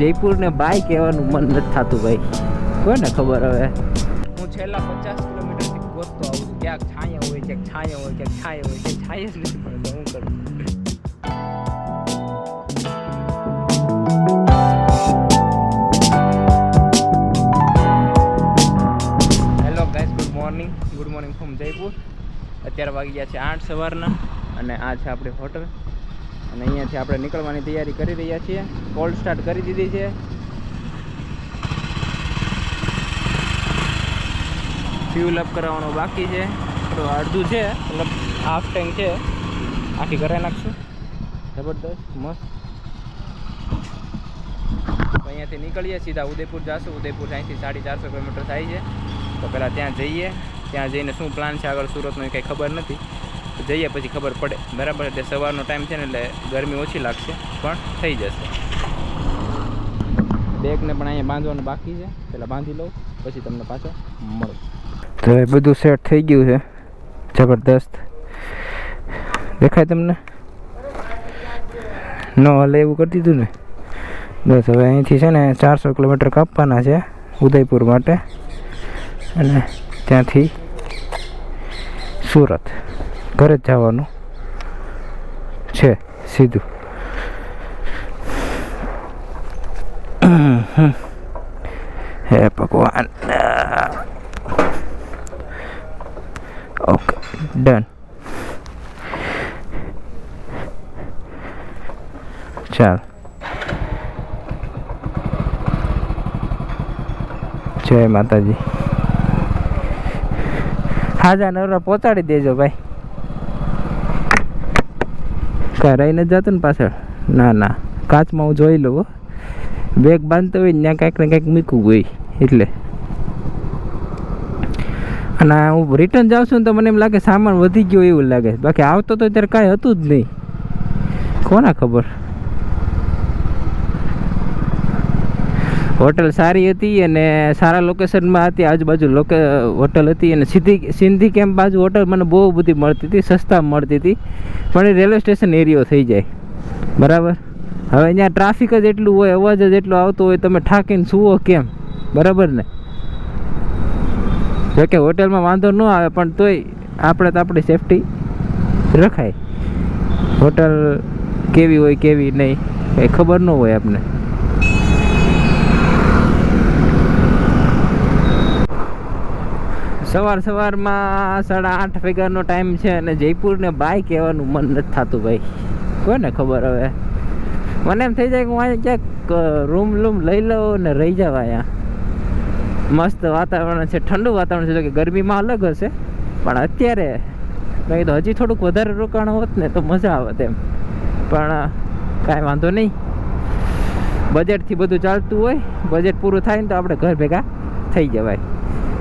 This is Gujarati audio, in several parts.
જયપુર ને બાય કહેવાનું મન નથી થતું ભાઈ. કોને ખબર હવે? હું છેલ્લા પચાસ કિલોમીટરથી ગોતતો આવું છું. ક્યાંક છાયા હોય, ક્યાંક છાયા હોય, ક્યાંક છાયા હોય, ક્યાંક છાયા જ નથી મળતો હું કરું. Hello guys good morning good morning from Jaipur અત્યારે વાગી ગયા છે આઠ સવારના અને આ છે આપણી હોટલ અને અહીંયાથી આપણે નીકળવાની તૈયારી કરી રહ્યા છીએ. કોલ્ડ સ્ટાર્ટ કરી દીધી છે. ફ્યુલ અપ કરાવવાનું બાકી છે. તો અડધું છે, મતલબ હાફ ટેન્ક છે. આખી કરાવી નાખશું. જબરદસ્ત, મસ્ત. અહીંયાથી નીકળીએ, સીધા ઉદયપુર જાશું. ઉદયપુર અહીંથી સાડી ચારસો કિલોમીટર થાય છે. તો પહેલાં ત્યાં જઈએ. ત્યાં જઈને શું પ્લાન છે આગળ સુરતનો કંઈ ખબર નથી. જઈએ પછી ખબર પડે. બરાબર, એટલે સવારનો ટાઈમ છે ને એટલે ગરમી ઓછી લાગશે, પણ થઈ જશે. બેગને પણ અહીંયા બાંધવાનું બાકી છે. પહેલાં બાંધી લઉં, પછી તમને પાછો મળું. તો એ બધું સેટ થઈ ગયું છે. જબરદસ્ત. દેખાય તમને? ન હલે એવું કરી દીધું ને? બસ, હવે અહીંથી છે ને ચારસો કિલોમીટર કાપવાના છે, ઉદયપુર માટે. અને ત્યાંથી સુરત. ઘરે જ જવાનું છે સીધું હે ભગવાન ઓકે ડન ચાલ જય માતાજી હાજા નવરા પહોંચાડી દેજો ભાઈ કાંઈ રહીને જ જતું ને પાછળ? ના ના. કાચમાં હું જોઈ લઉં. બેગ બાંધતો હોય ત્યાં કાંઈક ને કાંઈક મૂકવું હોય, એટલે. અને હું રિટર્ન જાઉં છું ને તો મને એમ લાગે સામાન વધી ગયો એવું લાગે. બાકી આવતો તો ત્યારે કાંઈ હતું જ નહીં. કોના ખબર? હોટલ સારી હતી અને સારા લોકેશનમાં હતી. આજુબાજુ લોકે, હોટલ હતી અને સીધી, સિંધી કેમ્પ બાજુ હોટલ મને બહુ બધી મળતી હતી, સસ્તા મળતી હતી. પણ એ રેલવે સ્ટેશન એરિયો થઈ જાય. બરાબર? હવે અહીંયા ટ્રાફિક જ એટલું હોય, અવાજ જ એટલો આવતો હોય, તમે ઠાકીને સુવો કેમ? બરાબર ને? જોકે હોટલમાં વાંધો ન આવે, પણ તોય આપણે તો આપણી સેફટી રખાય. હોટલ કેવી હોય, કેવી નહીં કંઈ ખબર ન હોય આપણને. સવાર સવારમાં સાડા આઠ વાગ્યાનો ટાઈમ છે અને જયપુરને બાય કહેવાનું મન નથી થતું ભાઈ. કોને ખબર હવે? મને એમ થઈ જાય કે હું અહીંયા ક્યાંક રૂમ લૂમ લઈ લઉં ને રહી જાવ અહીંયા. મસ્ત વાતાવરણ છે, ઠંડુ વાતાવરણ છે. જો કે ગરમીમાં અલગ હશે, પણ અત્યારે મેં કીધું, હજી થોડુંક વધારે રોકાણ હોત ને તો મજા આવત એમ. પણ કાંઈ વાંધો નહીં. બજેટથી બધું ચાલતું હોય બજેટ પૂરું થાય ને તો આપણે ઘર ભેગા થઈ જવાય.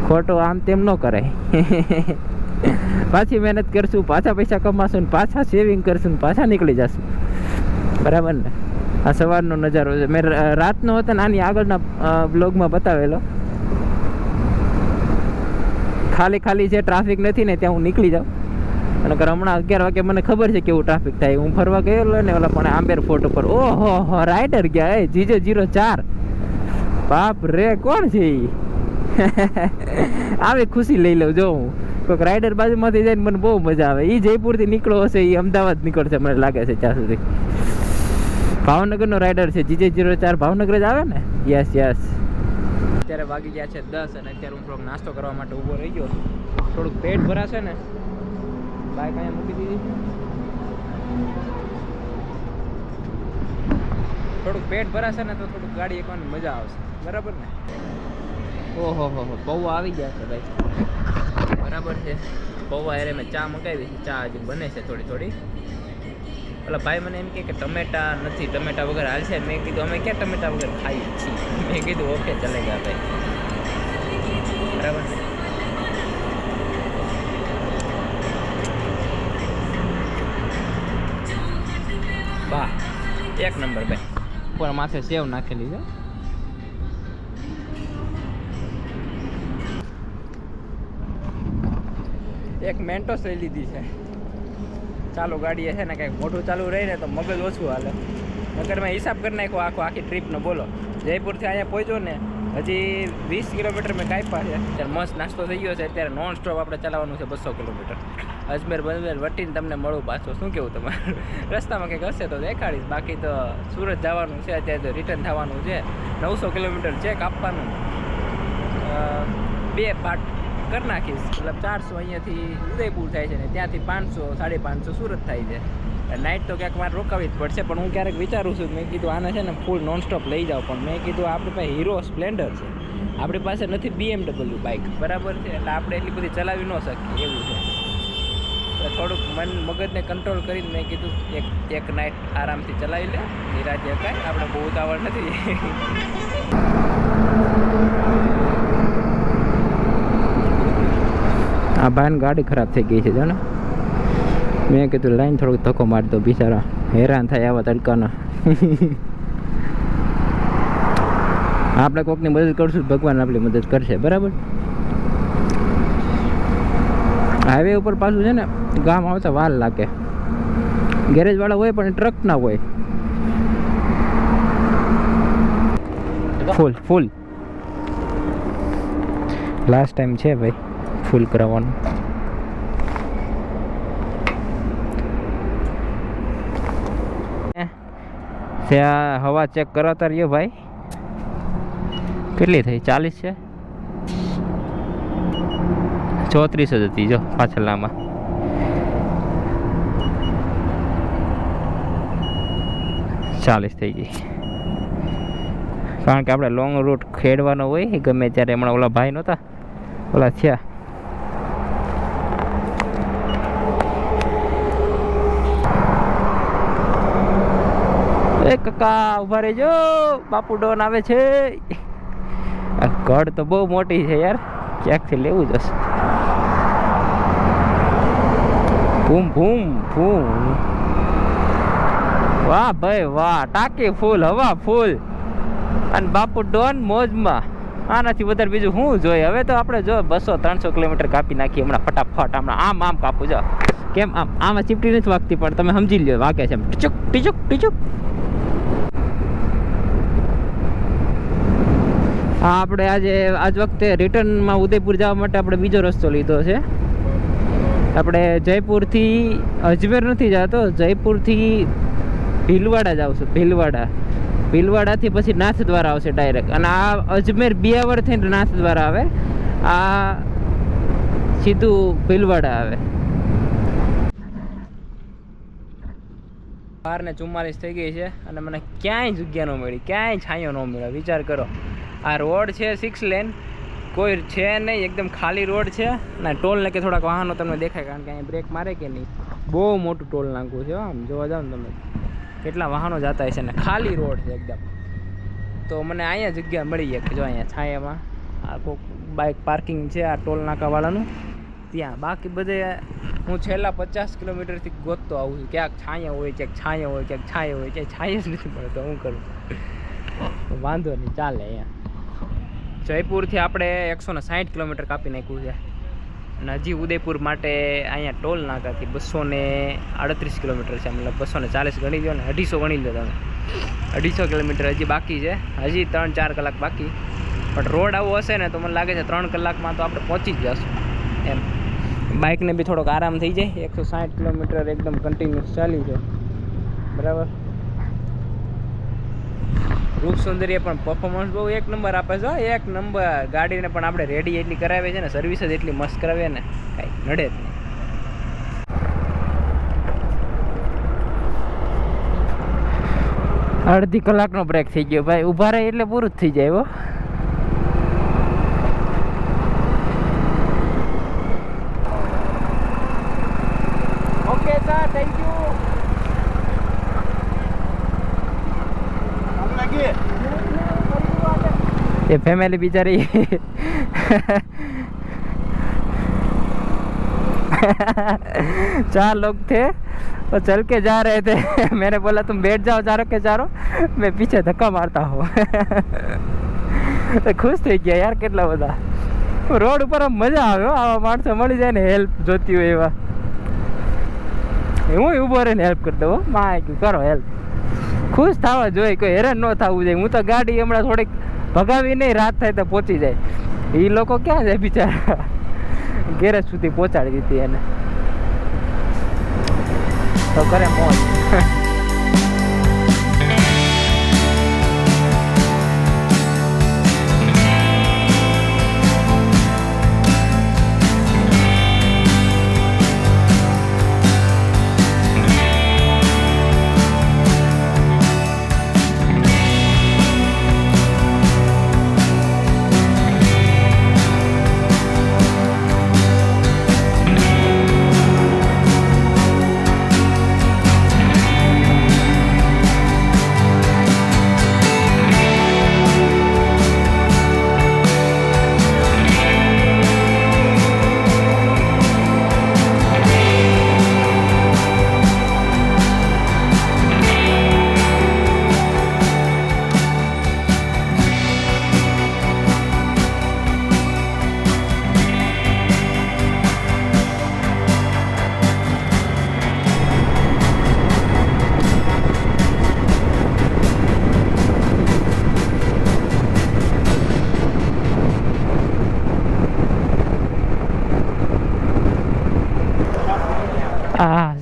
ખોટો આમ તેમ ન કરાય પાછી મહેનત કરશું, પાછા પૈસા કમાશું ને પાછા સેવિંગ કરશું ને પાછા નીકળી જશું. બરાબર ને? આ સવારનો નજારો છે. મેં રાતનો હતો ને આની આગળના બ્લોગમાં બતાવેલો. ખાલી ખાલી જે ટ્રાફિક નથી ને ત્યાં હું નીકળી જાઉં. અને હમણાં અગિયાર વાગે મને ખબર છે કેવું ટ્રાફિક થાય. હું ફરવા ગયેલો ને ઓલા પણ આંબેર ફોટો પર. ઓહો રાઇડર ગયા, એ જીજે જીરો ચાર. બાપ રે, કોણ છે આવી ખુશી લઈ લઉં, જો હું. કોઈક રાઇડર બાજુમાંથી જઈને મને બહુ મજા આવે. એ જયપુરથી નીકળો હશે એ અમદાવાદ નીકળશે, મને લાગે છે ત્યાં સુધી. ભાવનગરનો રાઇડર છે જીજે જીરો ચાર ભાવનગર જ આવે ને? યસ યસ અત્યારે વાગી ગયા છે દસ અને અત્યારે હું થોડોક નાસ્તો કરવા માટે ઊભો રહી ગયો થોડુંક પેટ ભરાશે ને બાઇક અહીંયા મૂકી દીધી. થોડુંક પેટ ભરાશે ને તો થોડુંક ગાડી એકવાની મજા આવશે. બરાબર ને? ઓહો, હો હો પૌવા આવી ગયા છે ભાઈ. બરાબર છે. પૌવા યારે મેં ચા મંગાવી છે. ચા હજી બને છે થોડી થોડી. પેલા ભાઈ મને એમ કહે કે ટમેટા નથી, ટમેટા વગર હાલશે મેં કીધું, અમે ક્યાં ટમેટા વગર ખાઈએ છીએ? મેં કીધું, ઓકે, ચલે ગયા ભાઈ. બરાબર ને વાહ, એક નંબર ભાઈ ઉપર માથે સેવ નાખેલી છે. એક મેન્ટોસ લઈ લીધી છે. ચાલુ ગાડીએ છે ને કંઈક મોટું ચાલુ રહીને તો મગજ ઓછું હાલે. નગર મેં હિસાબ કરી નાખ્યો આખો આખી ટ્રીપનો બોલો. જયપુરથી અહીંયા પહોંચ્યો ને, હજી વીસ કિલોમીટર મેં કાપ્યા છે. અત્યારે મસ્ત નાસ્તો થઈ ગયો છે. અત્યારે નોન સ્ટોપ આપણે ચલાવવાનું છે બસો કિલોમીટર. અજમેર, બજમેર વટીને તમને મળું પાછું. શું કેવું તમારે? રસ્તામાં કંઈક હશે તો દેખાડીશ. બાકી તો સુરત જવાનું છે, અત્યારે તો રિટર્ન થવાનું છે. નવસો કિલોમીટર છે કાપવાનું બે પાર્ટ કરી નાખીશ. મતલબ ચારસો અહીંયાથી ઉદયપુર થાય છે ને ત્યાંથી પાંચસો, સાડી પાંચસો સુરત થાય છે. નાઇટ તો ક્યાંક મારે રોકાવી જ પડશે, પણ હું ક્યારેક વિચારું છું મેં કીધું આને છે ને ફૂલ નોનસ્ટોપ લઈ જાઉં પણ મેં કીધું આપણી પાસે હીરો સ્પ્લેન્ડર છે. આપણી પાસે નથી બીએમડબલ્યુ બાઇક બરાબર છે? એટલે આપણે એટલી બધી ચલાવી ન શકીએ, એવું છે. થોડુંક મન મગજને કંટ્રોલ કરીને મેં કીધું, એક એક નાઇટ આરામથી ચલાવી લે. નિરાજે કાંઈ આપણે બહુ ઉતાવળ નથી. આ ભાઈની ગાડી ખરાબ થઈ ગઈ છે જો ને મેં કીધું, લાઈન થોડોક ધક્કો મારતો બિચારા. હેરાન થાય આવા તડકાના. આપણે કોકની મદદ કરશું, ભગવાન આપણી મદદ કરશે, બરાબર? હાઈવે ઉપર પાછું છે ને, ગામ આવતા વાર લાગે. ગેરેજ વાળા હોય પણ ટ્રક ના હોય. ફૂલ ફૂલ. લાસ્ટ ટાઈમ છે ભાઈ. ફૂલ કરાવવાનું ત્યાં હવા ચેક કરાવતા રહ્યો ભાઈ. કેટલી થઈ? ચાલીસ છે? ચોત્રીસ જ હતી જો પાછળનામાં. ચાલીસ થઈ ગઈ. કારણ કે આપણે લોંગ રૂટ ખેડવાનો હોય, ગમે ત્યારે. હમણાં ઓલા ભાઈ નહોતા? ઓલા થયા. એ કકા ઊભા રહેજો. બાપુ ડોન આવે છે. ગઢ તો બહુ મોટી છે યાર. ક્યાંકથી લેવું જશે? ભૂમ ભૂમ ભૂમ. વાહ ભાઈ વાહ, ટાંકી ફૂલ, હવા ફૂલ. અને બાપુ ડોન મોજમાં. આનાથી વધારે બીજું શું જોઈએ? હવે તો આપણે જો બસો, ત્રણસો કિલોમીટર કાપી નાખીએ હમણાં ફટાફટ. હમણાં આમ આમ કાપું, જો. કેમ આમ? આમાં ચીપટી નથી વાગતી, પણ તમે સમજી લ્યો, વાગે છે એમ. ટીચુક ટીચુક ટીચુક. આપણે આજે, આજ વખતે રિટર્નમાં ઉદયપુર જવા માટે આપણે બીજો રસ્તો લીધો છે. આપણે જયપુરથી, અજમેર નથી જતો, જયપુરથી ભીલવાડા જ આવશે ભીલવાડા. ભીલવાડાથી પછી નાથ દ્વારા આવશે ડાયરેક્ટ અને આ અજમેર બિયાવર થઈને નાથ દ્વારા આવે, આ સીધું ભીલવાડા આવે. બાર ને ચુમ્માલીસ થઈ ગઈ છે, અને મને ક્યાંય જગ્યા ન મળી, ક્યાંય છાંયો ન મળ્યો. વિચાર કરો. આ રોડ છે સિક્સ લેન કોઈ છે નહીં, એકદમ ખાલી રોડ છે. ના, ટોલ કે થોડાક વાહનો તમને દેખાય, કારણ કે અહીંયા બ્રેક મારે કે નહીં. બહુ મોટું ટોલ નાખવું છે આમ જોવા જાવ ને તમે. કેટલા વાહનો જતા હશે ને, ખાલી રોડ છે એકદમ. તો મને અહીંયા જગ્યા મળી એક, જો અહીંયા છાયામાં આ કોઈક બાઇક પાર્કિંગ છે, આ ટોલ નાકાવાળાનું. ત્યાં. બાકી બધે હું છેલ્લા પચાસ કિલોમીટરથી ગોતતો આવું છું. ક્યાંક છાંયા હોય, ક્યાંક છાંયા હોય, ક્યાંક છાંયા હોય, ક્યાંય છાંય જ નથી મળતો, હું કરું. વાંધો નહીં, ચાલે અહીંયા. જયપુરથી આપણે એકસો ને સાઠ કિલોમીટર કાપી નાખ્યું છે. અને હજી ઉદયપુર માટે અહીંયા ટોલ નાકાથી બસો ને આડત્રીસ કિલોમીટર છે. મતલબ બસો ને ચાલીસ ગણી દો ને અઢીસો ગણી લો તમે. અઢીસો કિલોમીટર હજી બાકી છે. હજી ત્રણ ચાર કલાક બાકી. પણ રોડ આવો હશે ને તો મને લાગે છે ત્રણ કલાકમાં તો આપણે પહોંચી જ જશું. એમ. બાઇકને બી થોડોક આરામ થઈ જાય. એકસો સાઠ કિલોમીટર એકદમ કન્ટિન્યુઅસ ચાલી છે બરાબર? રૂપ સૌંદર્ય પણ પરફોર્મન્સ બહુ એક નંબર આપે છે એક નંબર ગાડીને પણ આપણે રેડી એટલી કરાવીએ છે ને સર્વિસ જ એટલી મસ્ત કરાવીએ ને, કાંઈ નડે જ નહીં. અડધી કલાકનો બ્રેક થઈ ગયો ભાઈ. ઊભા રહે એટલે પૂરું જ થઈ જાય, હો ઓકે સર થેન્ક યુ ये फैमिली बेचारी चार लोग थे वो चल के जा रहे थे मैंने बोला तुम बैठ जाओ चारों के चारों मैं पीछे धक्का मारता हूँ તો ખુશ થઈ ગયા યાર કેટલા બધા રોડ ઉપર આમ મજા આવે હો, આવા માણસો મળી જાય ને હેલ્પ જોતી હોય એવા હું ઊભો રહીને હેલ્પ કરી દઉં માય કરો હેલ્પ ખુશ થવા જોઈએ કોઈ હેરાન ન થવું જોઈએ હું તો ગાડી હમણાં થોડીક ભગાવી નહીં રાત થાય તો પહોંચી જાય. એ લોકો ક્યાં જાય બિચારા? ગેરેજ સુધી પહોંચાડી દીધી એને. તો કરે મોજ.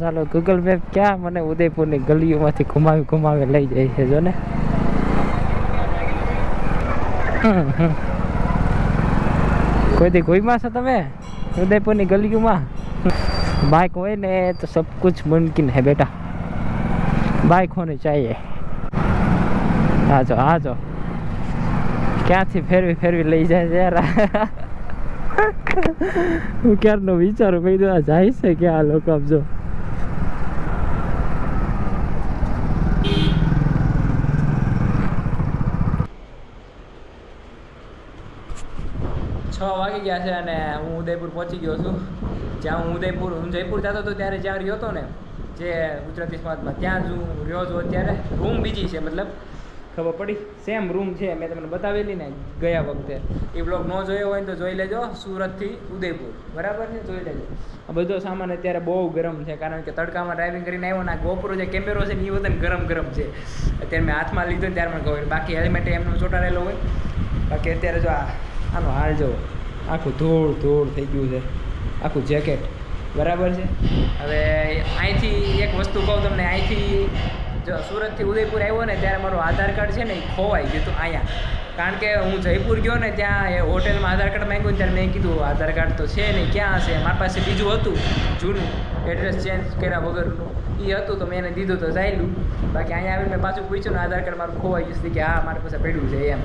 ચાલો ગૂગલ મેપ ક્યાં મને ઉદયપુરની ગલીઓમાંથી ઘુમાવી ઘુમાવી લઈ જાય છે જો ને હમ, હમ. કોઈ દી ઘુમ્યા છો તમે? ઉદયપુરની ગલીઓમાં? બાઇક હોય ને તો સબ કુછ મુમકિન હે બેટા. બાઇક હોની ચાહીએ હાજો હાજો ક્યાંથી ફેરવી ફેરવી લઈ જાય છે યાર? હું ક્યારનો વિચારું ભાઈ જાય છે કે આ લોકો આમ વાગી ગયા છે અને હું ઉદયપુર પહોંચી ગયો છું. જ્યાં હું ઉદયપુર, હું જયપુર જતો હતો ત્યારે જ્યાં રહ્યો હતો ને, જે ગુજરાતી સમાજમાં ત્યાં જ હું રહ્યો છું અત્યારે. રૂમ બીજી છે મતલબ. ખબર પડી? સેમ રૂમ છે. મેં તમને બતાવેલી ને ગયા વખતે. એ બ્લોગ ન જોયો હોય ને તો જોઈ લેજો. સુરતથી ઉદયપુર. બરાબર છે? જોઈ લેજો. આ બધો સામાન અત્યારે બહુ ગરમ છે. કારણ કે તડકામાં ડ્રાઇવિંગ કરીને આવ્યો ને, આ ગોપરો જે કેમેરો છે ને એ વતન ગરમ ગરમ છે. અત્યારે મેં હાથમાં લીધો ને, ત્યારે મને ખબર. બાકી હેલ્મેટ એમનો ચોંટાડેલો હોય. બાકી અત્યારે જો આ, આનો હાલ જો આખું ધૂળ ધૂળ થઈ ગયું છે. આખું જેકેટ બરાબર છે? હવે અહીંથી એક વસ્તુ કહું તમને, અહીંથી જો સુરતથી ઉદયપુર આવ્યો ને, ત્યારે મારું આધાર કાર્ડ છે ને એ ખોવાઈ ગયું હતું અહીંયા. કારણ કે હું જયપુર ગયો ને, ત્યાં એ હોટેલમાં આધાર કાર્ડ માંગ્યું ત્યારે મેં કીધું, આધાર કાર્ડ તો છે નહીં, ક્યાં હશે? મારી પાસે બીજું હતું, જૂનું. એડ્રેસ ચેન્જ કર્યા વગરનું. એ હતું તો મેં એને દીધું તો જાયેલું. બાકી અહીંયા આવીને મેં પાછું પૂછ્યું ને, આધાર કાર્ડ મારું ખોવાઈ ગયું છે. કે, હા, મારી પાસે પડ્યું છે, એમ.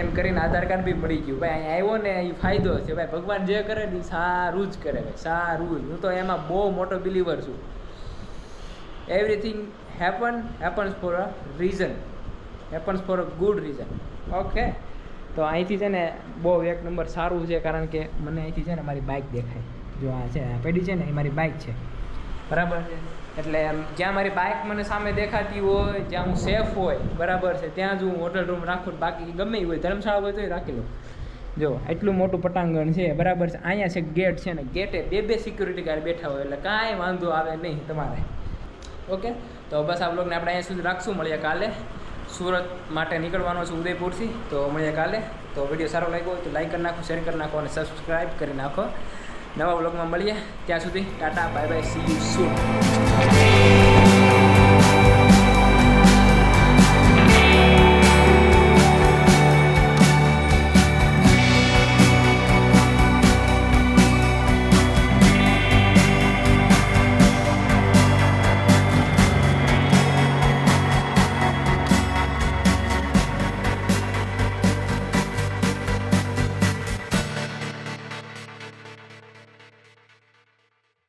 એમ કરીને આધાર કાર્ડ બી મળી ગયું. ભાઈ, અહીંયા આવ્યો ને એ ફાયદો છે. ભાઈ, ભગવાન જે કરે ને એ સારું જ કરે ભાઈ, સારું જ. હું તો એમાં બહુ મોટો બિલીવર છું. Everything happen happens for a reason happens for a good reason okay તો અહીંથી છે ને બહુ એક નંબર સારું છે, કારણ કે મને અહીંથી છે ને મારી બાઇક દેખાય. જો આ છે, આ પેઢી છે ને, એ મારી બાઇક છે. બરાબર? છે એટલે જ્યાં મારી બાઇક મને સામે દેખાતી હોય, જ્યાં હું સેફ હોય, બરાબર છે, ત્યાં જ હું હોટલ રૂમ રાખું, બાકી ગમે એ હોય, ધર્મશાળા હોય તો રાખી લઉં. જો, એટલું મોટું પટાંગણ છે, બરાબર છે, અહીંયા છે ગેટ છે ને ગેટે બે બે સિક્યુરિટી ગાર્ડ બેઠા હોય, એટલે કાંઈ વાંધો આવે નહીં તમારે. ઓકે? તો બસ આ બ્લોગને આપણે અહીંયા સુધી રાખશું, મળીએ કાલે. સુરત માટે નીકળવાનો છે ઉદયપુરથી, તો મળીએ કાલે. તો વીડિયો સારો લાગ્યો હોય તો લાઈક કરી નાખો શેર કરી નાખો અને સબસ્ક્રાઈબ કરી નાખો. નવા બ્લોગમાં મળીએ. ત્યાં સુધી tata bye bye see you soon